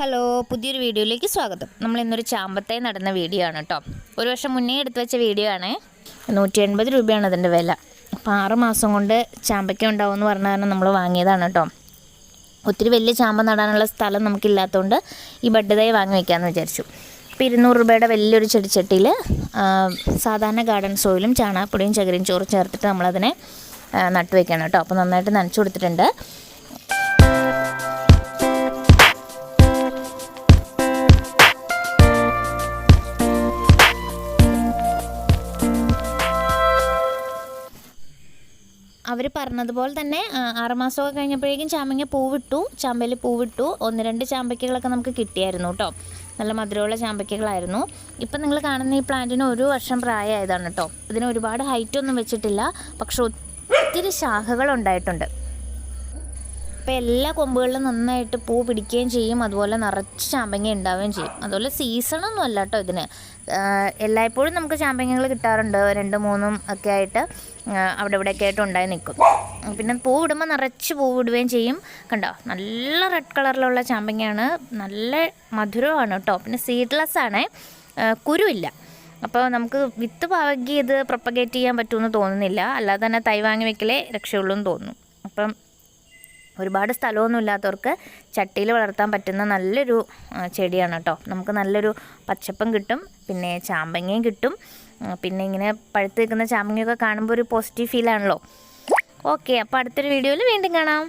Hello പുതിയൊരു വീഡിയോയിലേക്ക് സ്വാഗതം. നമ്മൾ ഇന്നൊരു ചാമ്പത്തായി നടന്ന വീഡിയോ ആണ് കേട്ടോ. ഒരു വർഷം മുന്നേ എടുത്തു വെച്ച വീഡിയോ ആണ്. നൂറ്റി എൺപത് രൂപയാണ് അതിന്റെ വില. അപ്പോൾ ആറ് മാസം കൊണ്ട് ചാമ്പയ്ക്ക ഉണ്ടാവുമെന്ന് പറഞ്ഞ കാരണം നമ്മൾ വാങ്ങിയതാണ് കേട്ടോ. ഒത്തിരി വലിയ ചാമ്പ നടാനുള്ള സ്ഥലം നമുക്കില്ലാത്തതുകൊണ്ട് ഈ ബഡ് തൈ വാങ്ങി വയ്ക്കാമെന്ന് വിചാരിച്ചു. അപ്പോൾ ഇരുന്നൂറ് രൂപയുടെ വലിയൊരു ചെടിച്ചട്ടിയിൽ സാധാരണ ഗാർഡൻ സോയിലും ചാണകപ്പൊടിയും ചകിരിയും ചോറും ചേർത്തിട്ട് നമ്മളതിനെ നട്ടുവെക്കണം കേട്ടോ. അപ്പോൾ നന്നായിട്ട് നനച്ചു കൊടുത്തിട്ടുണ്ട്. അവർ പറഞ്ഞതുപോലെ തന്നെ ആറുമാസമൊക്കെ കഴിഞ്ഞപ്പോഴേക്കും ചാമ്പങ്ങ പൂവിട്ടു. ചാമ്പയിൽ പൂവിട്ടു. ഒന്ന് രണ്ട് ചാമ്പയ്ക്കകളൊക്കെ നമുക്ക് കിട്ടിയായിരുന്നു കേട്ടോ. നല്ല മധുരമുള്ള ചാമ്പയ്ക്കകളായിരുന്നു. ഇപ്പം നിങ്ങൾ കാണുന്ന ഈ പ്ലാന്റിന് ഒരു വർഷം പ്രായമായതാണ് കേട്ടോ. ഇതിന് ഒരുപാട് ഹൈറ്റ് ഒന്നും വെച്ചിട്ടില്ല. പക്ഷെ ഒത്തിരി ശാഖകൾ ഉണ്ടായിട്ടുണ്ട് അപ്പോൾ എല്ലാ കൊമ്പുകളിലും നന്നായിട്ട് പൂ പിടിക്കുകയും ചെയ്യും. അതുപോലെ നിറച്ച് ചാമ്പങ്ങ ഉണ്ടാവുകയും ചെയ്യും. അതുപോലെ സീസണൊന്നും അല്ല കേട്ടോ ഇതിന്. എല്ലായ്പ്പോഴും നമുക്ക് ചാമ്പങ്ങകൾ കിട്ടാറുണ്ട്. രണ്ട് മൂന്നും ഒക്കെ ആയിട്ട് അവിടെ ഇവിടെയൊക്കെ ആയിട്ട് ഉണ്ടായി നിൽക്കും. പിന്നെ പൂ ഇടുമ്പോൾ നിറച്ച് പൂ ഇടുകയും ചെയ്യും. കണ്ടോ? നല്ല റെഡ് കളറിലുള്ള ചാമ്പങ്ങയാണ്. നല്ല മധുരമാണ് കേട്ടോ പിന്നെ സീഡ്ലെസ് ആണ്. കുരുവില്ല. അപ്പോൾ നമുക്ക് വിത്ത് പാകി ഇത് പ്രൊപ്പഗേറ്റ് ചെയ്യാൻ പറ്റുമെന്ന് തോന്നുന്നില്ല. അല്ലാതെ തന്നെ തൈ വാങ്ങി വെക്കലേ രക്ഷയുള്ളൂ എന്ന് തോന്നുന്നു. അപ്പം ഒരുപാട് സ്ഥലമൊന്നും ഇല്ലാത്തവർക്ക് ചട്ടിയിൽ വളർത്താൻ പറ്റുന്ന നല്ലൊരു ചെടിയാണ് കേട്ടോ. നമുക്ക് നല്ലൊരു പച്ചപ്പും കിട്ടും പിന്നെ ചാമ്പങ്ങയും കിട്ടും. പിന്നെ ഇങ്ങനെ പഴുത്ത് നിൽക്കുന്ന ചാമ്പങ്ങയൊക്കെ കാണുമ്പോൾ ഒരു പോസിറ്റീവ് ഫീലാണല്ലോ ഓക്കെ അപ്പോൾ അടുത്തൊരു വീഡിയോയിൽ വീണ്ടും കാണാം.